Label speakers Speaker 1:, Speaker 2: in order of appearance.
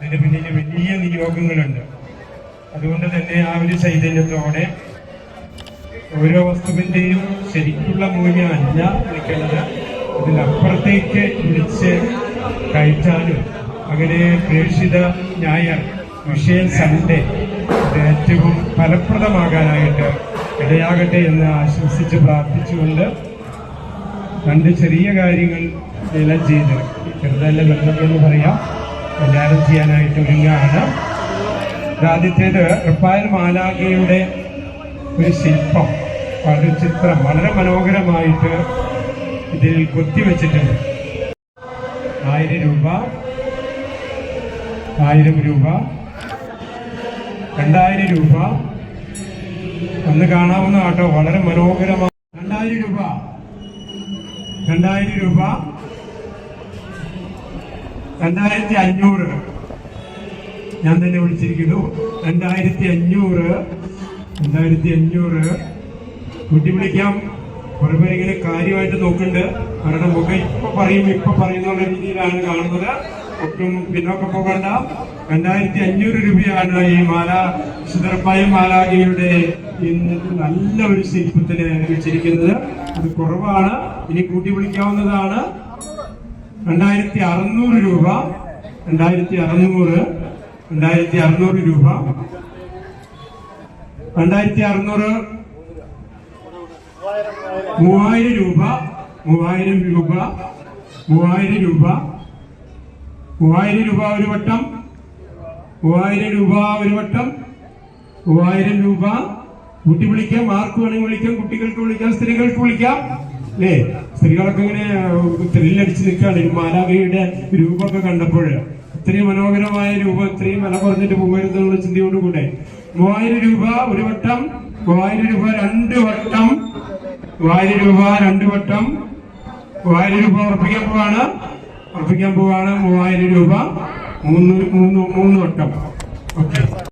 Speaker 1: അതിന് പിന്നിൽ വലിയ നിയോഗങ്ങളുണ്ട്. അതുകൊണ്ട് തന്നെ ആ ഒരു ചൈതന്യത്തോടെ ഓരോ വസ്തുവിന്റെയും ശരിക്കുള്ള മൂല്യം അല്ല നിൽക്കുന്നത് ഇതിനപ്പുറത്തേക്ക് വിളിച്ച് കയറ്റാനും അങ്ങനെ പ്രേക്ഷിത ഞായർ വിഷയം സൺഡേ ഇത് ഏറ്റവും ഫലപ്രദമാകാനായിട്ട് ഇടയാകട്ടെ എന്ന് ആശംസിച്ച് പ്രാർത്ഥിച്ചുകൊണ്ട് രണ്ട് ചെറിയ കാര്യങ്ങൾ നിലം ചെയ്ത് ചെറുതല്ല ബന്ധമെന്ന് പറയാം. എല്ലാവരും ചെയ്യാനായിട്ട് ഒരുങ്ങാണ് ഇത് ആദ്യത്തേത് റിപ്പായർ മാലാഖയുടെ ഒരു ശില്പം ഒരു ചിത്രം വളരെ മനോഹരമായിട്ട് ഇതിൽ കൊത്തിവെച്ചിട്ടുണ്ട്. ആയിരം രൂപ ആയിരം രൂപ രണ്ടായിരം രൂപ. ഒന്ന് കാണാവുന്ന ആട്ടോ വളരെ മനോഹരമായ രണ്ടായിരം രൂപ രണ്ടായിരം രൂപ. രണ്ടായിരത്തി അഞ്ഞൂറ് ഞാൻ തന്നെ വിളിച്ചിരിക്കുന്നു. രണ്ടായിരത്തി അഞ്ഞൂറ് രണ്ടായിരത്തി അഞ്ഞൂറ് കൂട്ടി വിളിക്കാം കുറെ പേര് ഇങ്ങനെ കാര്യമായിട്ട് നോക്കുന്നുണ്ട്. അവരുടെ മുഖം ഇപ്പൊ പറയും ഇപ്പൊ പറയുന്നുള്ള രീതിയിലാണ് കാണുന്നത്. ഒട്ടും പിന്നോക്കം പോകണ്ട. രണ്ടായിരത്തി അഞ്ഞൂറ് രൂപയാണ് ഈ മാല സുദർപ്പായ മാലാഗിയുടെ നല്ല ഒരു ശില്പത്തിന് വെച്ചിരിക്കുന്നത്. അത് കുറവാണ്. ഇനി കൂട്ടി വിളിക്കാവുന്നതാണ് രണ്ടായിരത്തി അറുന്നൂറ് രൂപ. രണ്ടായിരത്തി അറുന്നൂറ് രണ്ടായിരത്തി അറുന്നൂറ് രൂപ. രണ്ടായിരത്തി അറുന്നൂറ് മൂവായിരം രൂപ. മൂവായിരം രൂപ. മൂവായിരം രൂപ. മൂവായിരം രൂപ ഒരു വട്ടം. മൂവായിരം രൂപ ഒരു വട്ടം. മൂവായിരം രൂപ. കുട്ടി വിളിക്കാം. ആർക്ക് വേണമെങ്കിൽ വിളിക്കാം. കുട്ടികൾക്ക് വിളിക്കാം. സ്ത്രീകൾക്ക് വിളിക്കാം. അല്ലേ? സ്ത്രീകളൊക്കെ ഇങ്ങനെ ത്രില്ലടിച്ച് നിൽക്കുകയാണ്. ഈ മാലാഖയുടെ രൂപമൊക്കെ കണ്ടപ്പോൾ ഇത്രയും മനോഹരമായ രൂപം ഇത്രയും വില കുറഞ്ഞിട്ട് പോകരുതെന്നുള്ള ചിന്തയോടുകൂടെ. മൂവായിരം രൂപ ഒരു വട്ടം മൂവായിരം രൂപ രണ്ട് വട്ടം മൂവായിരം രൂപ രണ്ട് വട്ടം മൂവായിരം രൂപ ഉറപ്പിക്കാൻ പോവാണ്. ഉറപ്പിക്കാൻ പോവാണ് മൂവായിരം രൂപ. മൂന്ന് മൂന്ന് മൂന്ന് വട്ടം. ഓക്കെ.